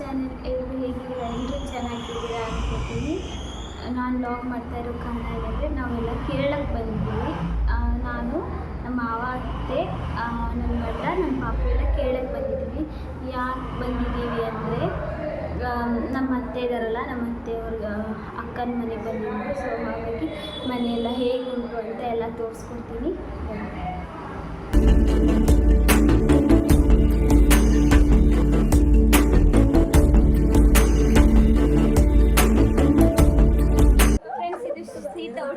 Channel ಎಲ್ಲರೂ ಹೇಗಿದ್ದೀರಾ ಎಲ್ಲರೂ ಚೆನ್ನಾಗಿದ್ದೀರಾ ಅನ್ಕೋತೀನಿ. ನಾನು ಲಾಗ್ ಮಾಡ್ತಾ ಇರೋ ಕನ್ನಡದಲ್ಲಿ ನಾವೆಲ್ಲ ಕೇರಳಕ್ಕೆ ಬಂದಿದ್ದೀವಿ. ನಾನು, ನಮ್ಮ ಮಾವ, ಅತ್ತೆ ನನ್ನ ಗಂಡ, ನನ್ನ ಪಾಪ ಎಲ್ಲ ಕೇರಳಕ್ಕೆ ಬಂದಿದ್ದೀವಿ. ಯಾಕೆ ಬಂದಿದ್ದೀವಿ ಅಂದರೆ ನಮ್ಮ ಅತ್ತೆ ಇದ್ದಾರಲ್ಲ ನಮ್ಮ ಅತ್ತೆಯವ್ರ ಅಕ್ಕನ ಮನೆಗೆ ಬಂದಿದ್ದೀವಿ. ಸೊ ಹಾಗಾಗಿ ಮನೆಯೆಲ್ಲ ಹೇಗೆ ಉಂಟು ಅಂತ ಎಲ್ಲ ತೋರಿಸ್ಕೊಡ್ತೀನಿ.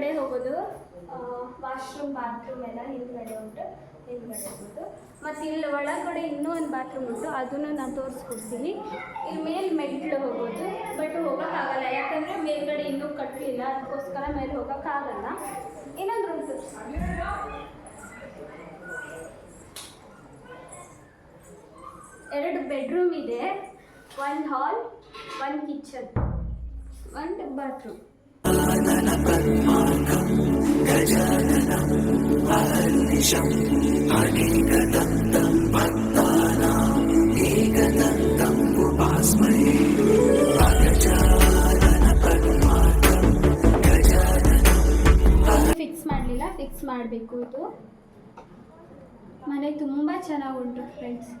ಹಿಂದ್ಗಡೆ ಹೋಗೋದು ವಾಶ್ರೂಮ್, ಬಾತ್ರೂಮ್ ಎಲ್ಲ ಹಿಂದ್ಗಡೆ ಉಂಟು, ಹಿಂದ್ಗಡೆ ಹೋಗೋದು ಮತ್ತು ಇಲ್ಲಿ ಒಳಗಡೆ ಇನ್ನೂ ಒಂದು ಬಾತ್ರೂಮ್ ಉಂಟು, ಅದನ್ನು ನಾನು ತೋರಿಸ್ಕೊಡ್ತೀನಿ. ಇಲ್ಲಿ ಮೇಲೆ ಮೆಟ್ಲು ಹೋಗೋದು, ಬಟ್ ಹೋಗೋಕ್ಕಾಗಲ್ಲ, ಯಾಕಂದರೆ ಮೇಲ್ಗಡೆ ಇನ್ನೂ ಕಟ್ಟಲಿಲ್ಲ ಅದಕ್ಕೋಸ್ಕರ ಮೇಲೆ ಹೋಗೋಕ್ಕಾಗಲ್ಲ. ಇನ್ನೊಂದು ರೂಮ್ ಎರಡು ಬೆಡ್ರೂಮ್ ಇದೆ ಒಂದು ಹಾಲ್ ಒಂದು ಕಿಚನ್, ಒಂದು ಬಾತ್ರೂಮ್. ಫಿಕ್ಸ್ ಮಾಡಲಿಲ್ಲ ಫಿಕ್ಸ್ ಮಾಡಬೇಕು ಇದು ಮನೆ ತುಂಬ ಚೆನ್ನಾಗಿ ಉಂಟು ಫ್ರೆಂಡ್ಸ್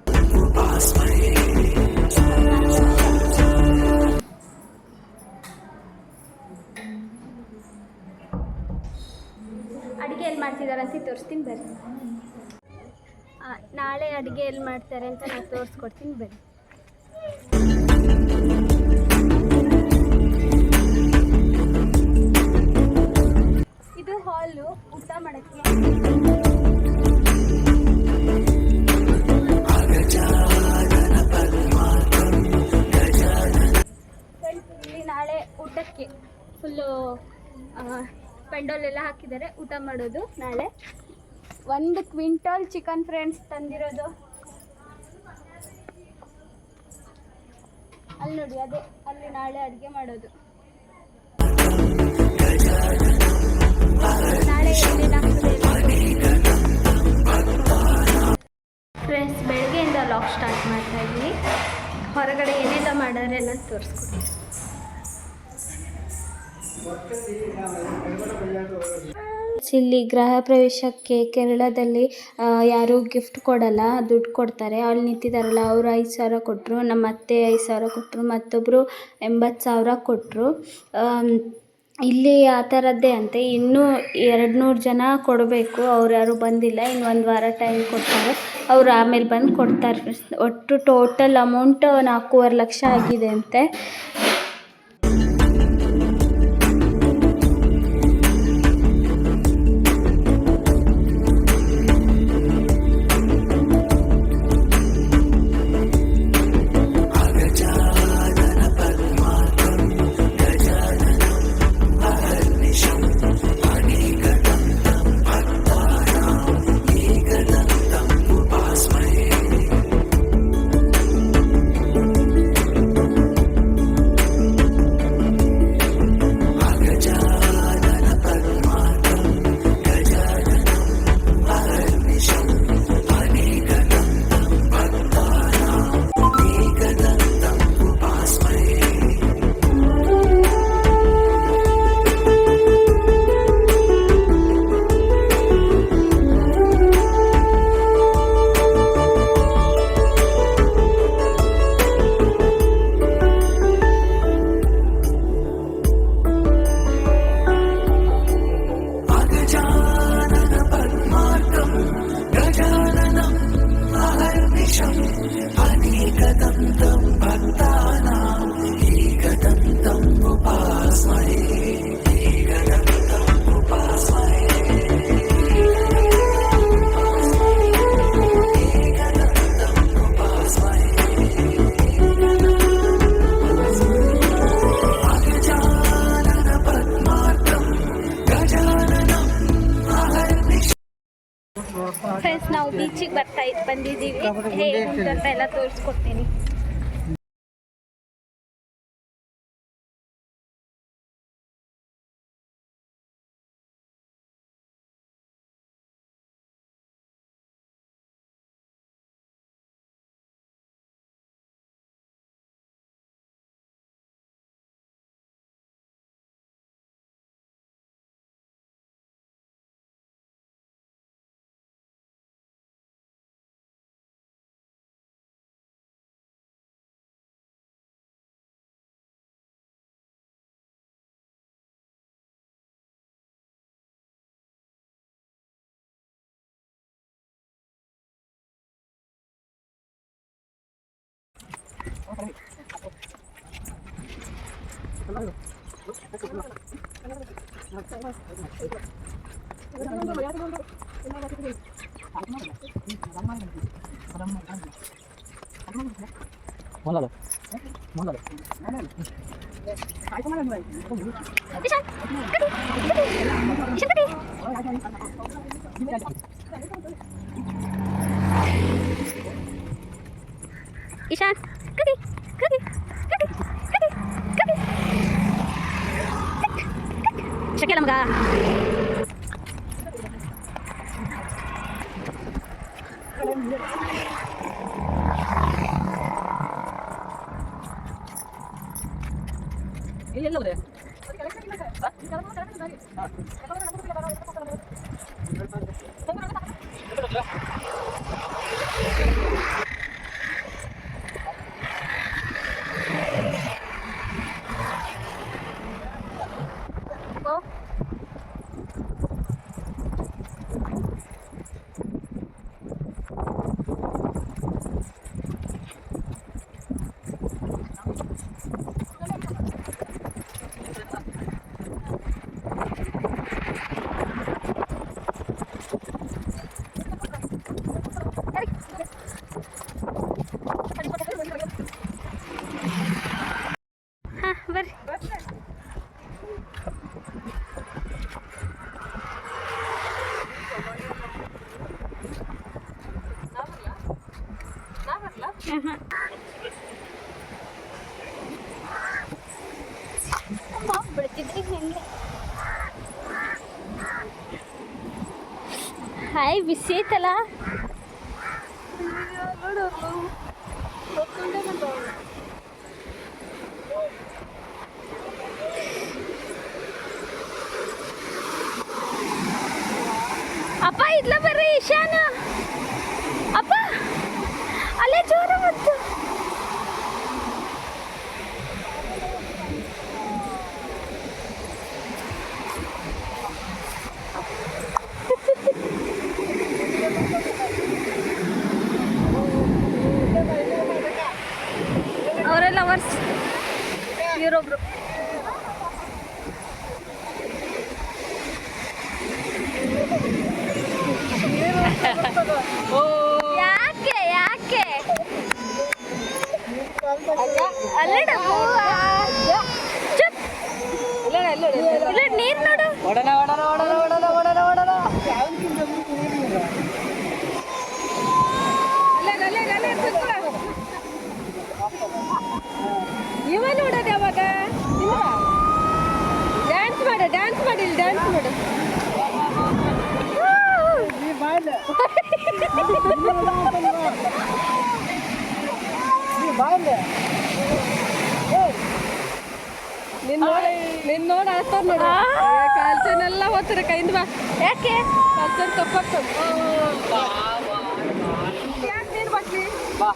ಮಾಡ್ತಿದ್ದಾರೆ ಅಂತ ತೋರಿಸ್ತೀನಿ ಬರ್ರಿ ನಾಳೆ ಅಡುಗೆ ಎಲ್ಲಿ ಮಾಡ್ತಾರೆ ಅಂತ ನಾನು ತೋರಿಸ್ಕೊಡ್ತೀನಿ ಬರ್ರಿ ಪೆಂಡೋಲ್ ಎಲ್ಲ ಹಾಕಿದ್ದಾರೆ. ಊಟ ಮಾಡೋದು ನಾಳೆ. ಒಂದು ಕ್ವಿಂಟಲ್ ಚಿಕನ್ ಫ್ರೆಂಡ್ಸ್ ತಂದಿರೋದು. ಅಲ್ಲಿ ನೋಡಿ, ಅದೇ, ಅಲ್ಲಿ ನಾಳೆ ಅಡುಗೆ ಮಾಡೋದು. ನಾಳೆ ಫ್ರೆಂಡ್ಸ್ ಬೆಳಗ್ಗೆಯಿಂದ ಲಾಕ್ ಸ್ಟಾರ್ಟ್ ಮಾಡ್ತಾ ಇದ್ದೀನಿ. ಹೊರಗಡೆ ಏನೆಲ್ಲ ಮಾಡೋರೆಲ್ಲ ತೋರಿಸ್ಕೊಡ್ತೀನಿ. ಇಲ್ಲಿ ಗೃಹ ಪ್ರವೇಶಕ್ಕೆ ಕೇರಳದಲ್ಲಿ ಯಾರು ಗಿಫ್ಟ್ ಕೊಡಲ್ಲ, ದುಡ್ಡು ಕೊಡ್ತಾರೆ. ಅಲ್ಲಿ ನಿಂತಿದ್ದಾರಲ್ಲ, ಅವರು ಐದು ಸಾವಿರ ಕೊಟ್ಟರು ನಮ್ಮ ಅತ್ತೆ ಐದು ಸಾವಿರ ಕೊಟ್ಟರು ಮತ್ತೊಬ್ಬರು ಎಂಬತ್ತು ಸಾವಿರ ಕೊಟ್ಟರು ಇಲ್ಲಿ ಆ ಥರದ್ದೇ ಅಂತೆ. ಇನ್ನೂ ಎರಡು ನೂರು ಜನ ಕೊಡಬೇಕು. ಅವ್ರು ಯಾರೂ ಬಂದಿಲ್ಲ. ಇನ್ನು ಒಂದು ವಾರ ಟೈಮ್ ಕೊಡ್ತಾರೆ. ಅವ್ರು ಆಮೇಲೆ ಬಂದು ಕೊಡ್ತಾರೆ. ಒಟ್ಟು ಟೋಟಲ್ ಅಮೌಂಟ್ ನಾಲ್ಕೂವರೆ ಲಕ್ಷ ಆಗಿದೆ ಅಂತೆ. ಫ್ರೆಂಡ್ಸ್ ನಾವು ಬೀಚಿಗೆ ಬರ್ತಾ ಬಂದಿದ್ದೀವಿ. ಹೇಗೆ ಅಂತ ಎಲ್ಲ ತೋರಿಸ್ಕೊಡ್ತೀನಿ. మొదలు మొదలు ఇషాన్ கிளம்புக்கா இல்ல ಹೆಂಗೆ ಹಾಯ್ ಬಿಸಿ ಐತಲ್ಲ? ಅಪ್ಪ ಅಲ್ಲಡ ಚುಪ್ ಇಲ್ಲ ನೀರ್ ನೋಡು ಇವ ನೋಡೋದು ಯಾವಾಗ ಡ್ಯಾನ್ಸ್ ಮಾಡು ಡ್ಯಾನ್ಸ್ ಮಾಡಿ ಡ್ಯಾನ್ಸ್ ಮಾಡು ನಿನ್ ನೋಡಿ ನಿನ್ ನೋಡಿ ಅಳ್ತಾರ ನೋಡು. ಕಾಲ್ಚನೆಲ್ಲ ಓದ್ತಾರೆ ಕೈಯಿಂದ ಬಾ. ಯಾಕೆ? ಕಾಲ್ಚನ್ ತಪ್ಪಾಗ್ತದೆ. ಯಾಕೆ ನೀನು ಬಾ.